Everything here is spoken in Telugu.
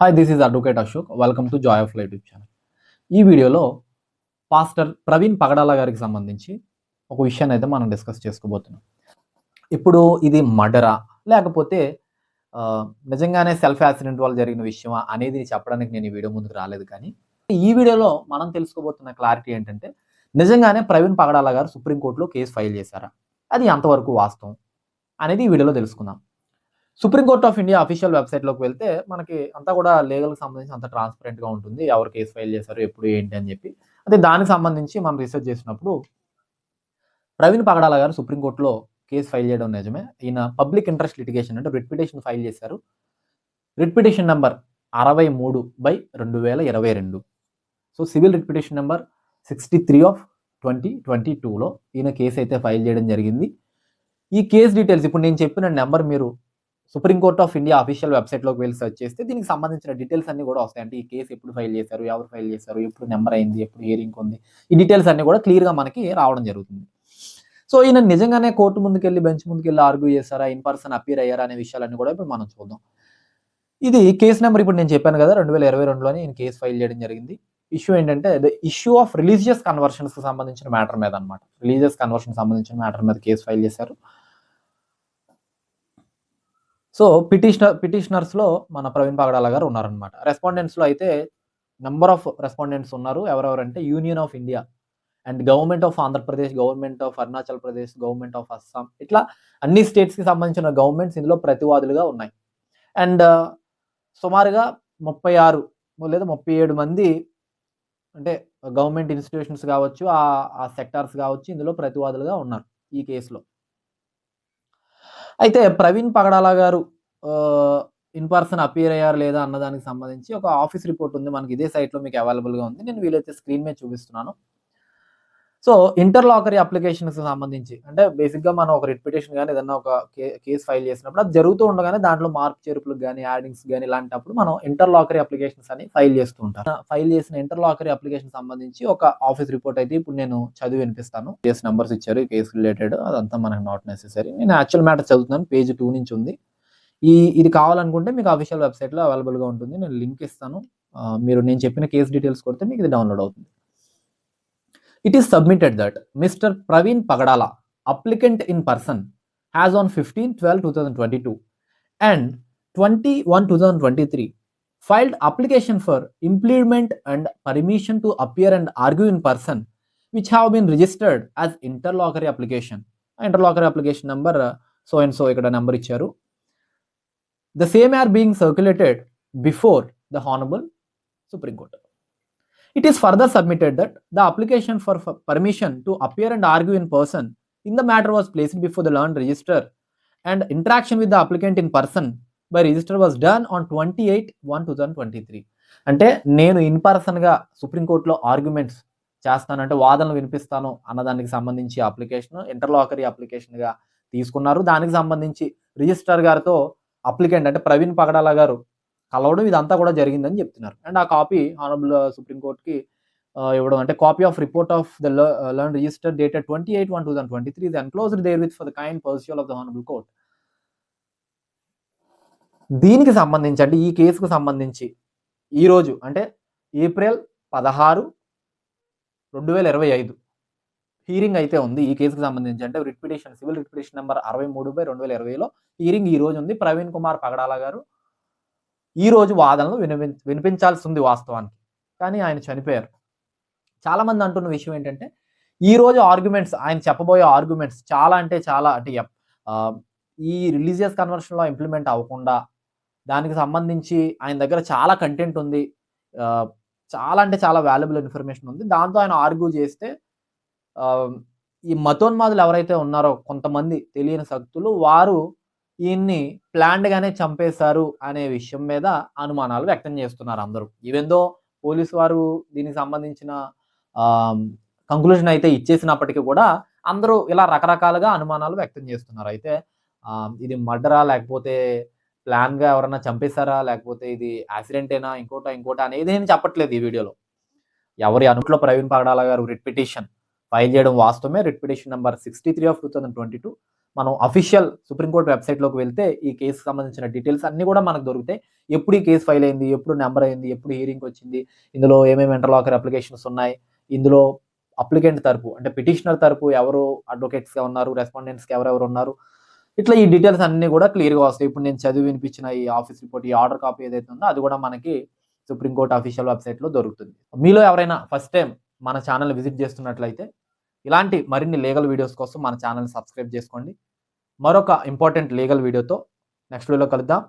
Hi this is advocate Ashok welcome to joy of light YouTube channel ఈ వీడియోలో పాస్టర్ ప్రవీణ్ పగడాల గారికి సంబంధించి ఒక విషయాన్ని అయితే మనం డిస్కస్ చేసుకోబోతున్నాం. ఇప్పుడు ఇది మర్డరా లేకపోతే నిజంగానే సెల్ఫ్ యాక్సిడెంట్ వల్ల జరిగిన విషయమా అనేది చెప్పడానికి నేను ఈ వీడియో ముందుకు రాలేదు కానీ ఈ వీడియోలో మనం తెలుసుకోబోతున్న క్లారిటీ ఏంటంటే నిజంగానే ప్రవీణ్ పగడాల గారు సుప్రీంకోర్టులో కేసు ఫైల్ చేశారా? అది ఎంతవరకు వాస్తవం అనేది ఈ వీడియోలో తెలుసుకుందాం. సుప్రీంకోర్ట్ ఆఫ్ ఇండియా అఫీషియల్ వెబ్సైట్లోకి వెళ్తే మనకి అంతా కూడా లీగల్కి సంబంధించి అంత ట్రాన్స్పరెంట్గా ఉంటుంది. ఎవరు కేసు ఫైల్ చేశారు ఎప్పుడు ఏంటి అని చెప్పి. అదే దానికి సంబంధించి మనం రీసెర్చ్ చేసినప్పుడు ప్రవీణ్ పగడాల గారు సుప్రీంకోర్టులో కేసు ఫైల్ చేయడం నిజమే. ఈయన పబ్లిక్ ఇంట్రెస్ట్ లిటిగేషన్ అంటే రిట్ పిటిషన్ ఫైల్ చేశారు. రిట్ పిటిషన్ నెంబర్ అరవై మూడు బై రెండు వేల ఇరవై రెండు. So civil writ petition number sixty three of twenty twenty టూలో ఈయన కేసు అయితే ఫైల్ చేయడం జరిగింది. ఈ కేసు డీటెయిల్స్ ఇప్పుడు నేను చెప్పిన నెంబర్ మీరు సుప్రీంకోర్ట్ ఆఫ్ ఇండియా అఫీషియల్ వెబ్సైట్లోకి వెళ్ళి సెర్చ్ చేస్తే దీనికి సంబంధించిన డీటెయిల్స్ అన్ని కూడా వస్తాయి. అంటే ఈ కేసు ఎప్పుడు ఫైల్ చేశారు ఎవరు ఫైల్ చేశారు ఎప్పుడు నెంబర్ అయింది ఎప్పుడు హియరింగ్ ఉంది ఈ డీటెయిల్స్ అన్ని కూడా క్లియర్గా మనకి రావడం జరుగుతుంది. సో ఈయన నిజంగానే కోర్టు ముందుకెళ్ళి బెంచ్ ముందుకెళ్ళి ఆర్గ్యూ చేశారా ఇన్ పర్సన్ అపీర్ అయ్యారా అనే విషయాలన్నీ కూడా ఇప్పుడు మనం చూద్దాం. ఇది కేసు నెంబర్ ఇప్పుడు నేను చెప్పాను కదా రెండు వేల ఇరవై రెండులోనే ఈయన కేసు ఫైల్ చేయడం జరిగింది. ఇష్యూ ఏంటంటే the issue of religious conversions సంబంధించిన మ్యాటర్ మీద అనమాట రిలీజియస్ కన్వర్షన్ సంబంధించిన మ్యాటర్ మీద కేసు ఫైల్ చేశారు. సో పిటిషనర్ పిటిషనర్స్లో మన ప్రవీణ్ పగడాల గారు ఉన్నారనమాట రెస్పాండెంట్స్లో అయితే నెంబర్ ఆఫ్ రెస్పాండెంట్స్ ఉన్నారు. ఎవరెవరంటే union of India and government of Andhra Pradesh government of Arunachal Pradesh government of Assam ఇట్లా అన్ని స్టేట్స్కి సంబంధించిన గవర్నమెంట్స్ ఇందులో ప్రతివాదులుగా ఉన్నాయి. అండ్ సుమారుగా ముప్పై ఆరు లేదా ముప్పై ఏడు మంది అంటే గవర్నమెంట్ ఇన్స్టిట్యూషన్స్ కావచ్చు ఆ సెక్టార్స్ కావచ్చు ఇందులో ప్రతివాదులుగా ఉన్నారు ఈ కేసులో. అయితే ప్రవీణ్ పగడాల గారు ఇన్ పర్సన్ అపియర్ అయ్యారు లేదా అన్న దానికి సంబంధించి ఒక ఆఫీస్ రిపోర్ట్ ఉంది. మనకి ఇదే సైట్లో మీకు అవైలబుల్గా ఉంది. నేను వీలైతే స్క్రీన్ మీద చూపిస్తున్నాను. సో ఇంటర్లాకరీ అప్లికేషన్స్ సంబంధించి అంటే బేసిక్గా మనం ఒక రిపిటేషన్ కానీ ఏదన్నా ఒక కేసు ఫైల్ చేసినప్పుడు అది జరుగుతూ ఉండగానే దాంట్లో మార్పు చేర్పులకు కానీ యాడింగ్స్ కానీ ఇలాంటప్పుడు మనం ఇంటర్లాకరీ అప్లికేషన్స్ అని ఫైల్ చేస్తూ ఉంటాం ఫైల్ చేసిన ఇంటర్లాకరీ అప్లికేషన్ సంబంధించి ఒక ఆఫీస్ రిపోర్ట్ అయితే ఇప్పుడు నేను చదివి వినిపిస్తాను. కేసు నెంబర్స్ ఇచ్చారు కేసు రిలేటెడ్ అదంతా మనకు నాట్ నెసెసరీ. నేను యాక్చువల్ మ్యాటర్ చదువుతున్నాను పేజ్ టూ నుంచి ఉంది. ఈ ఇది కావాలనుకుంటే మీకు అఫీషియల్ వెబ్సైట్లో అవైలబుల్గా ఉంటుంది. నేను లింక్ ఇస్తాను. మీరు నేను చెప్పిన కేసు డీటెయిల్స్ కొడితే మీకు ఇది డౌన్లోడ్ అవుతుంది. It is submitted that Mr. Praveen Pagadala, applicant in person, has on 15 12 2022 and 21 2023 filed application for implement and permission to appear and argue in person which have been registered as interlocutory application ah, interlocutory application number uh, so and so a number icharu the same are being circulated before the honorable supreme court it is further submitted that the application for for permission to appear and argue in person in the matter was placed before the learned register and interaction with the applicant in person by register was done on 28 1 2023 అంటే నేను ఇన్ పర్సన్గా సుప్రీంకోర్టులో ఆర్గ్యుమెంట్స్ చేస్తానంటే వాదనలు వినిపిస్తాను అన్నదానికి సంబంధించి అప్లికేషన్ ఇంటర్లాకరీ అప్లికేషన్గా తీసుకున్నారు దానికి సంబంధించి రిజిస్ట్రార్ గారితో అప్లికెంట్ అంటే ప్రవీణ్ పగడాల గారు కలవడం ఇదంతా కూడా జరిగిందని చెప్తున్నారు. అండ్ ఆ కాపీ ఆనరబుల్ సుప్రీంకోర్టుకి ఇవ్వడం అంటే copy of report of the learned registrar dated twenty eight one two thousand twenty three enclosed therewith for the kind perusal of the honourable court దీనికి సంబంధించి అంటే ఈ కేసుకు సంబంధించి ఈరోజు అంటే ఏప్రిల్ పదహారు రెండు వేల ఇరవై ఐదు హీరింగ్ అయితే ఉంది. ఈ కేసుకు సంబంధించి అంటే writ petition civil writ petition number అరవై మూడు బై రెండు వేల ఇరవైలో హీరింగ్ ఈ రోజు ఉంది. ప్రవీణ్ కుమార్ పగడాల గారు ఈ రోజు వాదనలు వినిపి వినిపించాల్సి ఉంది వాస్తవానికి. కానీ ఆయన చనిపోయారు. చాలామంది అంటున్న విషయం ఏంటంటే ఈరోజు ఆర్గ్యుమెంట్స్ ఆయన చెప్పబోయే ఆర్గ్యుమెంట్స్ చాలా అంటే చాలా అంటే ఈ రిలీజియస్ కన్వర్షన్లో ఇంప్లిమెంట్ అవ్వకుండా దానికి సంబంధించి ఆయన దగ్గర చాలా కంటెంట్ ఉంది. చాలా అంటే చాలా వాల్యుబుల్ ఇన్ఫర్మేషన్ ఉంది. దాంతో ఆయన ఆర్గ్యూ చేస్తే ఈ మతోన్మాదులు ఎవరైతే ఉన్నారో కొంతమంది తెలియని శక్తులు వారు ఈయన్ని ప్లాన్డ్ గానే చంపేశారు అనే విషయం మీద అనుమానాలు వ్యక్తం చేస్తున్నారు అందరూ. ఈవెందో పోలీసు వారు దీనికి సంబంధించిన కంక్లూజన్ అయితే ఇచ్చేసినప్పటికీ కూడా అందరూ ఇలా రకరకాలుగా అనుమానాలు వ్యక్తం చేస్తున్నారు. అయితే ఇది మర్డరా లేకపోతే ప్లాన్గా ఎవరైనా చంపేశారా? లేకపోతే ఇది యాక్సిడెంటేనా ఇంకోటా? ఇంకోటా? అనేది నేను చెప్పట్లేదు ఈ వీడియోలో. ఎవరి అనుట్లో ప్రవీణ్ పగడాల గారు రిట్ పిటిషన్ ఫైల్ చేయడం వాస్తవమే. Writ petition number sixty three of two thousand twenty two మనం అఫీషియల్ సుప్రీంకోర్టు వెబ్సైట్లోకి వెళ్తే ఈ కేసు సంబంధించిన డీటెయిల్స్ అన్నీ కూడా మనకు దొరుకుతాయి. ఎప్పుడు ఈ కేసు ఫైల్ అయింది? ఎప్పుడు నెంబర్ అయింది? ఎప్పుడు హియరింగ్ వచ్చింది? ఇందులో ఏమేమి ఇంటర్లాకర్ అప్లికేషన్స్ ఉన్నాయి? ఇందులో అప్లికెంట్ తరపు అంటే పిటిషనర్ తరపు ఎవరు అడ్వకేట్స్గా ఉన్నారు? రెస్పాండెంట్స్కి ఎవరెవరు ఉన్నారు? ఇట్లా ఈ డీటెయిల్స్ అన్నీ కూడా క్లియర్గా వస్తాయి. ఇప్పుడు నేను చదివి వినిపించిన ఈ ఆఫీస్ రిపోర్ట్ ఈ ఆర్డర్ కాపీ ఏదైతే ఉందో అది కూడా మనకి సుప్రీంకోర్టు అఫీషియల్ వెబ్సైట్లో దొరుకుతుంది. మీలో ఎవరైనా ఫస్ట్ టైం మన ఛానల్ విజిట్ చేస్తున్నట్లయితే ఇలాంటి మరిన్ని లీగల్ వీడియోస్ కోసం మన ఛానల్ సబ్స్క్రైబ్ చేసుకోండి. మరొక ఇంపార్టెంట్ లీగల్ వీడియోతో నెక్స్ట్ వీడియోలో కలుద్దాం.